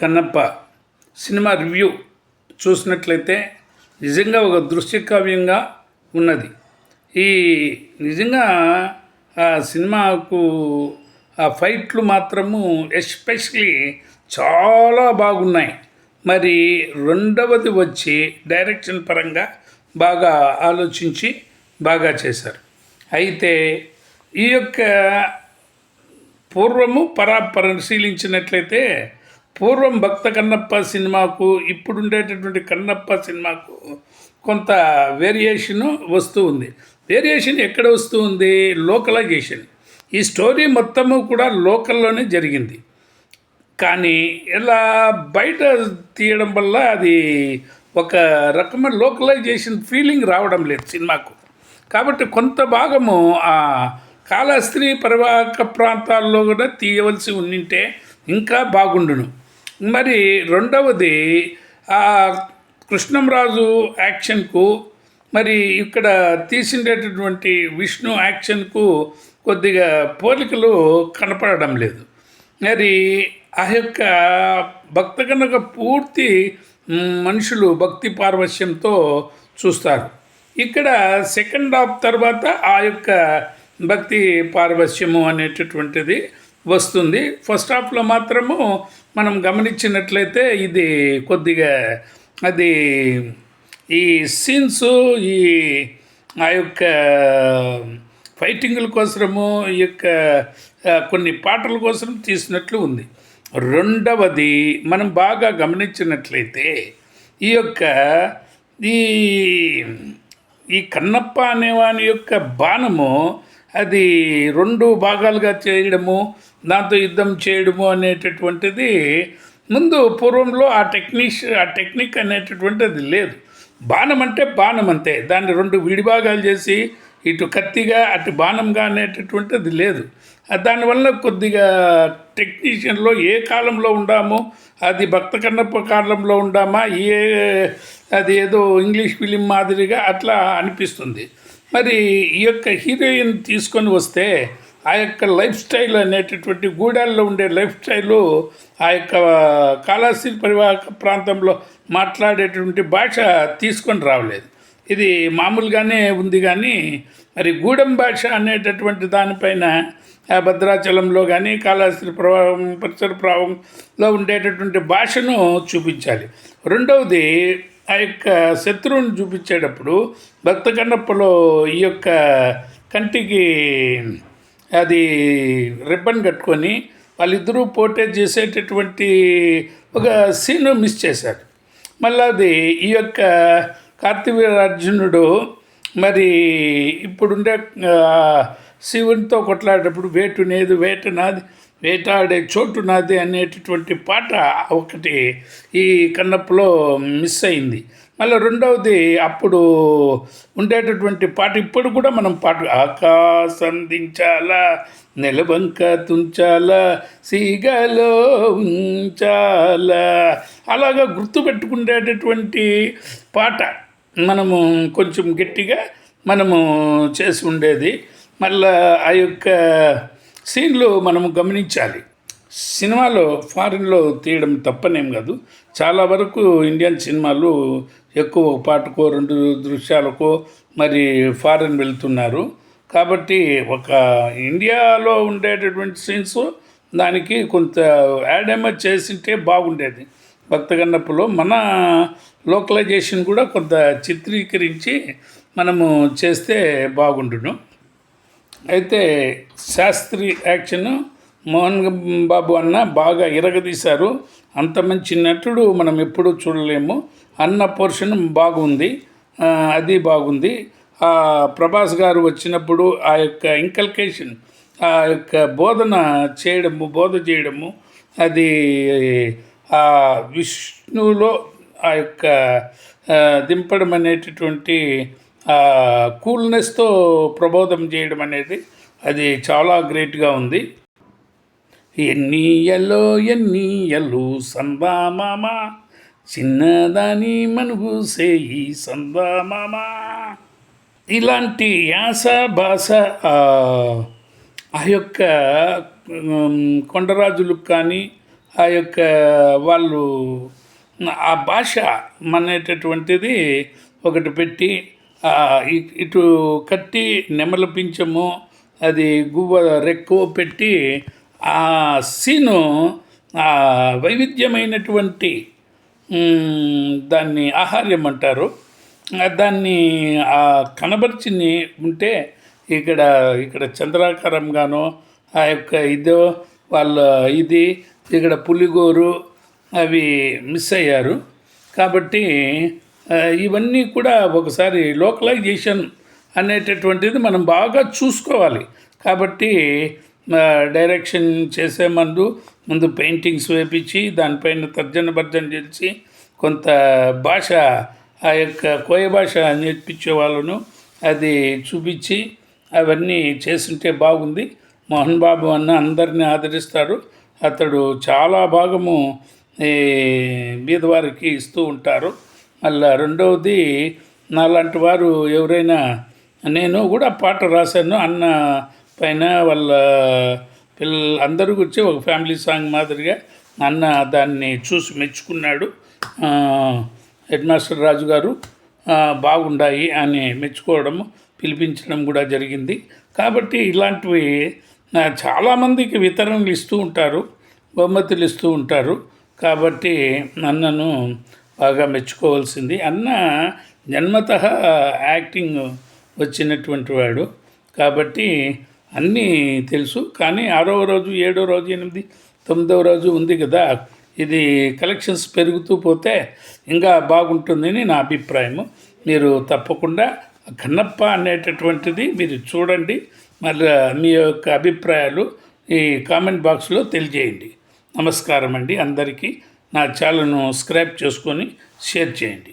Kannappa cinema review చూసినట్లయితే నిజంగా ఒక దృశ్యకావ్యంగా ఉన్నది. ఈ నిజంగా ఆ సినిమాకు ఆ ఫైట్లు మాత్రము ఎస్పెషలీ చాలా బాగున్నాయి. మరి రెండవది వచ్చి డైరెక్షన్ పరంగా బాగా ఆలోచించి బాగా చేశారు. అయితే ఈ యొక్క పూర్వము పరా పరిశీలించినట్లయితే పూర్వం భక్త కన్నప్ప సినిమాకు ఇప్పుడుండేటటువంటి కన్నప్ప సినిమాకు కొంత వేరియేషను వస్తూ ఉంది. వేరియేషన్ ఎక్కడ వస్తూ ఉంది? లోకలైజేషన్ ఈ స్టోరీ మొత్తము కూడా లోకల్లోనే జరిగింది. కానీ ఇలా బయట తీయడం వల్ల అది ఒక రకమైన లోకలైజేషన్ ఫీలింగ్ రావడం లేదు సినిమాకు. కాబట్టి కొంత భాగము ఆ కాళహస్త్రి పరివాహక ప్రాంతాల్లో కూడా తీయవలసి ఉండింటే ఇంకా బాగుండును. మరి రెండవది కృష్ణంరాజు యాక్షన్కు మరి ఇక్కడ తీసిండేటటువంటి విష్ణు యాక్షన్కు కొద్దిగా పోలికలు కనపడడం లేదు. మరి ఆ యొక్క భక్త కనుక పూర్తి మనుషులు భక్తి పార్వశ్యంతో చూస్తారు. ఇక్కడ సెకండ్ హాఫ్ తర్వాత ఆ యొక్క భక్తి పార్వశ్యము అనేటటువంటిది వస్తుంది. ఫస్ట్ హాఫ్లో మాత్రము మనం గమనించినట్లయితే ఇది కొద్దిగా అది ఈ సీన్స్ ఈ ఆ యొక్క ఫైటింగుల కోసము ఈ యొక్క కొన్ని పాటల కోసం తీసినట్లు ఉంది. రెండవది మనం బాగా గమనించినట్లయితే ఈ యొక్క ఈ ఈ కన్నప్ప అనేవాని యొక్క బాణము అది రెండు భాగాలుగా చేయడము దాంతో యుద్ధం చేయడము అనేటటువంటిది ముందు పూర్వంలో ఆ టెక్నిష్ ఆ టెక్నిక్ అనేటటువంటిది లేదు. బాణం అంటే బాణం అంతే దాన్ని రెండు విడిభాగాలు చేసి ఇటు కత్తిగా అటు బాణంగా అనేటటువంటిది లేదు. దానివల్ల కొద్దిగా టెక్నీషియన్లో ఏ కాలంలో ఉండామో అది భక్త కన్నప్ప కాలంలో ఉండామా ఏ అది ఏదో ఇంగ్లీష్ ఫిలిం మాదిరిగా అట్లా అనిపిస్తుంది. మరి ఈ యొక్క హీరోయిన్ తీసుకొని వస్తే ఆ యొక్క లైఫ్ స్టైల్ అనేటటువంటి గూడాల్లో ఉండే లైఫ్ స్టైలు ఆ యొక్క కాళహస్తి పరివాహక ప్రాంతంలో మాట్లాడేటువంటి భాష తీసుకొని రావలేదు. ఇది మామూలుగానే ఉంది కానీ మరి గూడెం భాష అనేటటువంటి దానిపైన భద్రాచలంలో కానీ కాళహస్తి ప్రభావం పరిసర ప్రభావంలో ఉండేటటువంటి భాషను చూపించాలి. రెండవది ఆ యొక్క శత్రువుని చూపించేటప్పుడు భక్త కన్నప్పలో ఈ యొక్క కంటికి అది రిబ్బన్ కట్టుకొని వాళ్ళిద్దరూ పోటే చేసేటటువంటి ఒక సీన్ మిస్ చేశారు. మళ్ళీ అది ఈ యొక్క కార్తీవీరార్జునుడు మరి ఇప్పుడుండే శివునితో కొట్లాడేటప్పుడు వేటు నేదు వేట నాది వేటాడే చోటు నాది అనేటటువంటి పాట ఒకటి ఈ కన్నప్పలో మిస్ అయింది. మళ్ళీ రెండవది అప్పుడు ఉండేటటువంటి పాట ఇప్పుడు కూడా మనం పాట ఆకాశం దించాలా నెలబంక తుంచాలా సీగలో ఉంచాలా అలాగా గుర్తుపెట్టుకునేటటువంటి పాట మనము కొంచెం గట్టిగా మనము చేసి ఉండేది మళ్ళా ఆ యొక్క సీన్లు మనము గమనించాలి. సినిమాలో ఫారిన్లో తీయడం తప్పనేం కాదు. చాలా వరకు ఇండియన్ సినిమాలు ఎక్కువ పాటకో రెండు దృశ్యాలకో మరి ఫారిన్ వెళ్తున్నారు. కాబట్టి ఒక ఇండియాలో ఉండేటటువంటి సీన్స్ దానికి కొంత యాడేమో చేసింటే బాగుండేది. భక్తగన్నప్పులో మన లోకలైజేషన్ కూడా కొంత చిత్రీకరించి మనము చేస్తే బాగుండును. అయితే శాస్త్రి యాక్షన్ మోహన్ బాబు అన్న బాగా ఇరగదీశారు. అంత మంచి నటుడు మనం ఎప్పుడూ చూడలేము. అన్న పోర్షన్ బాగుంది. అది బాగుంది. ప్రభాస్ గారు వచ్చినప్పుడు ఆ యొక్క ఇంకల్కేషన్ ఆ యొక్క బోధన చేయడము బోధ చేయడము అది ఆ విష్ణువులో ఆ యొక్క దింపడం అనేటటువంటి కూల్నెస్తో ప్రబోధం చేయడం అనేది అది చాలా గ్రేట్గా ఉంది. ఎన్నీయలో ఎన్నీయలు సందామామ చిన్నదాని మనుగు సేయి సందామామ ఇలాంటి యాస భాష ఆ, యొక్క కొండరాజులకు కానీ ఆ యొక్క వాళ్ళు ఆ భాష అనేటటువంటిది ఒకటి పెట్టి ఇటు కట్టి నెమల పించము అది గువ్వ రెక్కో పెట్టి ఆ సీను వైవిధ్యమైనటువంటి దాన్ని ఆహార్యం అంటారు. దాన్ని ఆ కనబరిచిని ఉంటే ఇక్కడ ఇక్కడ చంద్రాకారంగానో ఆ యొక్క ఇదో వాళ్ళ ఇది ఇక్కడ పులిగోరు అవి మిస్ అయ్యారు. కాబట్టి ఇవన్నీ కూడా ఒకసారి లోకలైజేషన్ అనేటటువంటిది మనం బాగా చూసుకోవాలి. కాబట్టి డైరెక్షన్ చేసే ముందు ముందు పెయింటింగ్స్ వేపించి దానిపైన తర్జన భర్జన చేసి కొంత భాష ఆ యొక్క కోయ భాష నేర్పించే వాళ్ళను అది చూపించి అవన్నీ చేస్తుంటే బాగుంది. మోహన్ బాబు అన్న అందరినీ ఆదరిస్తాడు. అతడు చాలా భాగము ఈ బీదవారికి ఇస్తూ ఉంటారు. మళ్ళా రెండవది నాలాంటి వారు ఎవరైనా నేను కూడా పాట రాశాను. అన్న పైన వాళ్ళ పిల్ల అందరూ వచ్చి ఒక ఫ్యామిలీ సాంగ్ మాదిరిగా అన్న దాన్ని చూసి మెచ్చుకున్నాడు. హెడ్ మాస్టర్ రాజు గారు బాగుండాయి అని మెచ్చుకోవడం పిలిపించడం కూడా జరిగింది. కాబట్టి ఇలాంటివి చాలామందికి వితరణలు ఇస్తూ ఉంటారు బహుమతులు ఇస్తూ ఉంటారు. కాబట్టి నన్నను బాగా మెచ్చుకోవాల్సింది. అన్న జన్మత యాక్టింగ్ వచ్చినటువంటి వాడు. కాబట్టి అన్నీ తెలుసు. కానీ ఆరవ రోజు ఏడో రోజు ఎనిమిది తొమ్మిదవ రోజు ఉంది కదా. ఇది కలెక్షన్స్ పెరుగుతూ పోతే ఇంకా బాగుంటుందని నా అభిప్రాయము. మీరు తప్పకుండా కన్నప్ప అనేటటువంటిది మీరు చూడండి. మళ్ళీ మీ యొక్క అభిప్రాయాలు ఈ కామెంట్ బాక్స్లో తెలియజేయండి. నమస్కారం అండి అందరికీ. నా ఛానల్ను సబ్స్క్రైబ్ చేసుకొని షేర్ చేయండి.